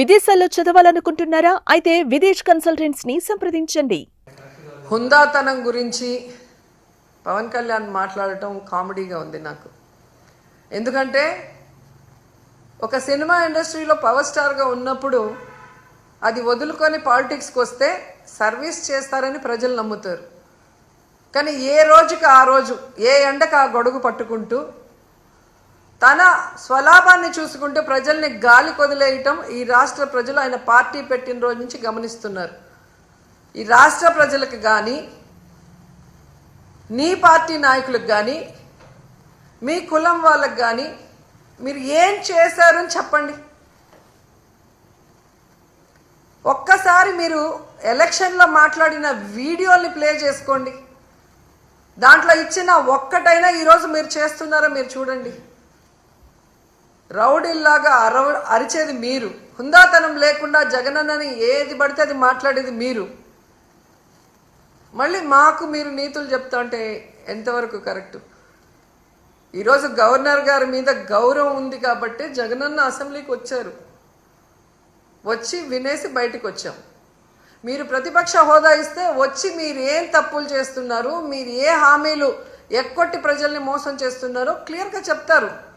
విదేశాల్లో చదవాలనుకుంటున్నారా? అయితే విదేశ్ కన్సల్టెంట్స్ని సంప్రదించండి. హుందాతనం గురించి పవన్ కళ్యాణ్ మాట్లాడటం కామెడీగా ఉంది నాకు. ఎందుకంటే ఒక సినిమా ఇండస్ట్రీలో పవర్ స్టార్గా ఉన్నప్పుడు అది వదులుకొని పాలిటిక్స్కి వస్తే సర్వీస్ చేస్తారని ప్రజలు నమ్ముతారు. కానీ ఏ రోజుకి ఆ రోజు ఏ ఎండకు ఆ గొడుగు పట్టుకుంటూ తన స్వలాభాన్ని చూసుకుంటూ ప్రజల్ని గాలి కొదిలేయటం ఈ రాష్ట్ర ప్రజలు ఆయన పార్టీ పెట్టిన రోజు నుంచి గమనిస్తున్నారు. ఈ రాష్ట్ర ప్రజలకు కానీ నీ పార్టీ నాయకులకు కానీ మీ కులం వాళ్ళకు కానీ మీరు ఏం చేశారని చెప్పండి. ఒక్కసారి మీరు ఎలక్షన్లో మాట్లాడిన వీడియోని ప్లే చేసుకోండి. దాంట్లో ఇచ్చిన ఒక్కటైనా ఈరోజు మీరు చేస్తున్నారో మీరు చూడండి. రౌడీల్లాగా అరవ అరిచేది మీరు. హుందాతనం లేకుండా జగనన్నని ఏది పడితే అది మాట్లాడేది మీరు. మళ్ళీ మాకు మీరు నీతులు చెప్తా అంటే ఎంతవరకు కరెక్ట్? ఈరోజు గవర్నర్ గారి మీద గౌరవం ఉంది కాబట్టి జగనన్న అసెంబ్లీకి వచ్చారు. వచ్చి వినేసి బయటకు వచ్చాం మీరు ప్రతిపక్ష హోదా ఇస్తే వచ్చి మీరు ఏం తప్పులు చేస్తున్నారు మీరు ఏ హామీలు ఎక్కొట్టి ప్రజల్ని మోసం చేస్తున్నారో క్లియర్గా చెప్తారు.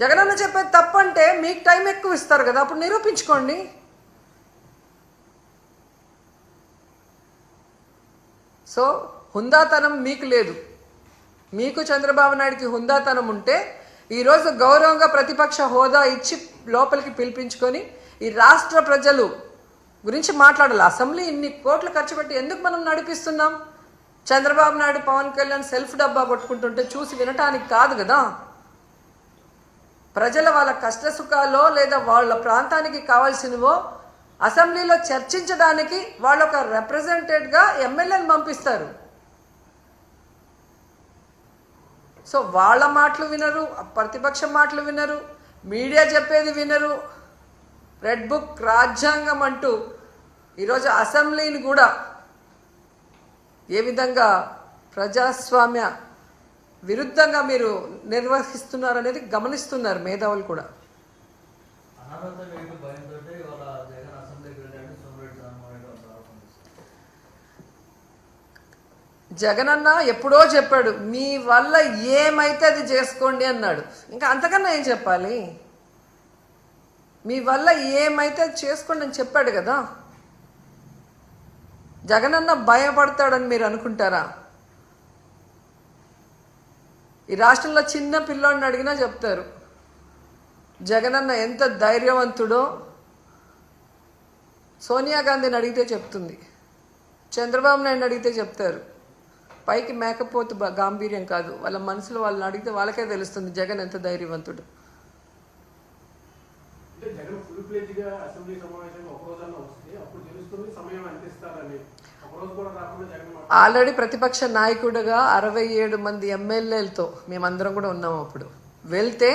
జగనన్న చెప్పేది తప్పంటే మీకు టైం ఎక్కువ ఇస్తారు కదా అప్పుడు నిరూపించుకోండి. సో హుందాతనం మీకు లేదు. మీకు చంద్రబాబు నాయుడికి హుందాతనం ఉంటే ఈరోజు గౌరవంగా ప్రతిపక్ష హోదా ఇచ్చి లోపలికి పిలిపించుకొని ఈ రాష్ట్ర ప్రజలు గురించి మాట్లాడాలి. అసెంబ్లీ ఇన్ని కోట్లు ఖర్చు పెట్టి ఎందుకు మనం నడిపిస్తున్నాం? చంద్రబాబు నాయుడు పవన్ కళ్యాణ్ సెల్ఫ్ డబ్బా కొట్టుకుంటుంటే చూసి వినటానికి కాదు కదా. ప్రజల వాళ్ళ కష్ట సుఖాలో లేదా వాళ్ళ ప్రాంతానికి కావాల్సినవో అసెంబ్లీలో చర్చించడానికి వాళ్ళు ఒక రిప్రజెంటేట్గా ఎమ్మెల్యేని పంపిస్తారు. సో వాళ్ళ మాటలు వినరు ప్రతిపక్షం మాటలు వినరు మీడియా చెప్పేది వినరు. రెడ్ బుక్ రాజ్యాంగం అంటూ ఈరోజు అసెంబ్లీని కూడా ఏ విధంగా ప్రజాస్వామ్య విరుద్ధంగా మీరు నిర్వహిస్తున్నారు అనేది గమనిస్తున్నారు మేధావులు కూడా. జగనన్న ఎప్పుడో చెప్పాడు మీ వల్ల ఏమైతే అది చేసుకోండి అన్నాడు. ఇంకా అంతకన్నా ఏం చెప్పాలి? మీ వల్ల ఏమైతే అది చేసుకోండి అని చెప్పాడు కదా. జగనన్న భయపడతాడని మీరు అనుకుంటారా? ఈ రాష్ట్రంలో చిన్న పిల్లోడిని అడిగినా చెప్తారు. జగనన్న ఎంత ధైర్యవంతుడో సోనియా గాంధీని అడిగితే చెప్తుంది. చంద్రబాబు నాయుడు అడిగితే చెప్తారు. పైకి మేకపోతు గాంభీర్యం కాదు. వాళ్ళ మనసులో వాళ్ళని అడిగితే వాళ్ళకే తెలుస్తుంది జగన్ ఎంత ధైర్యవంతుడు. ఆల్రెడీ ప్రతిపక్ష నాయకుడుగా అరవై ఏడు మంది ఎమ్మెల్యేలతో మేమందరం కూడా ఉన్నాము అప్పుడు. వెళ్తే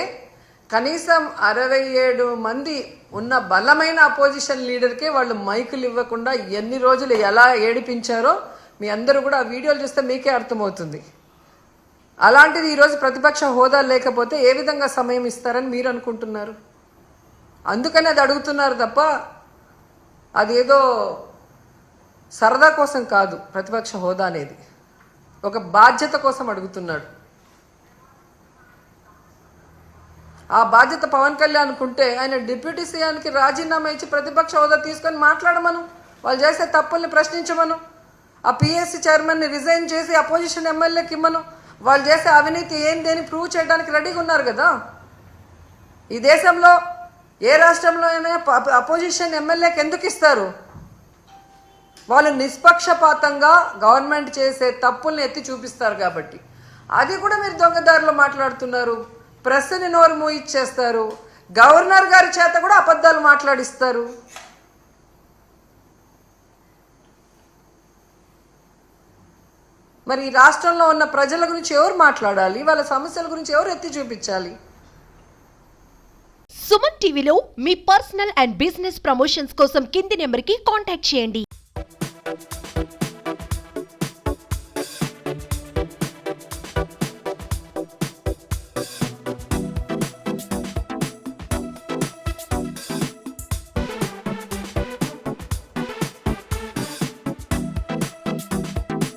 కనీసం అరవై ఏడు మంది ఉన్న బలమైన అపోజిషన్ లీడర్కే వాళ్ళు మైకులు ఇవ్వకుండా ఎన్ని రోజులు ఎలా ఏడిపించారో మీ అందరూ కూడా ఆ వీడియోలు చూస్తే మీకే అర్థమవుతుంది. అలాంటిది ఈరోజు ప్రతిపక్ష హోదా లేకపోతే ఏ విధంగా సమయం ఇస్తారని మీరు అనుకుంటున్నారు? అందుకని అది అడుగుతున్నారు తప్ప అదేదో సరదా కోసం కాదు ప్రతిపక్ష హోదా అనేది ఒక బాధ్యత కోసం అడుగుతున్నాడు. ఆ బాధ్యత పవన్ కళ్యాణ్ అనుకుంటే ఆయన డిప్యూటీ సీఎంకి రాజీనామా ఇచ్చి ప్రతిపక్ష హోదా తీసుకొని మాట్లాడమను. వాళ్ళు చేసే తప్పుల్ని ప్రశ్నించమను. ఆ పిఎస్సి చైర్మన్ని రిజైన్ చేసి అపోజిషన్ ఎమ్మెల్యేకి ఇమ్మను. వాళ్ళు చేసే అవినీతి ఏంది అని ప్రూవ్ చేయడానికి రెడీగా ఉన్నారు కదా. ఈ దేశంలో ఏ రాష్ట్రంలో అయినా అపోజిషన్ ఎమ్మెల్యేకి ఎందుకు ఇస్తారు? వాళ్ళు నిష్పక్షపాతంగా గవర్నమెంట్ చేసే తప్పుల్ని ఎత్తి చూపిస్తారు కాబట్టి. అది కూడా మీరు దొంగదారులు మాట్లాడుతున్నారు. ప్రెస్ని నోరు మూయిచ్చేస్తారు. గవర్నర్ గారి చేత కూడా అబద్ధాలు మాట్లాడిస్తారు. మరి రాష్ట్రంలో ఉన్న ప్రజల గురించి ఎవరు మాట్లాడాలి? వాళ్ళ సమస్యల గురించి ఎవరు ఎత్తి చూపించాలి? సుమన్ టీవీలో మీ పర్సనల్ అండ్ బిజినెస్ ప్రమోషన్స్ కోసం కింది నెంబర్కి కాంటాక్ట్ చేయండి.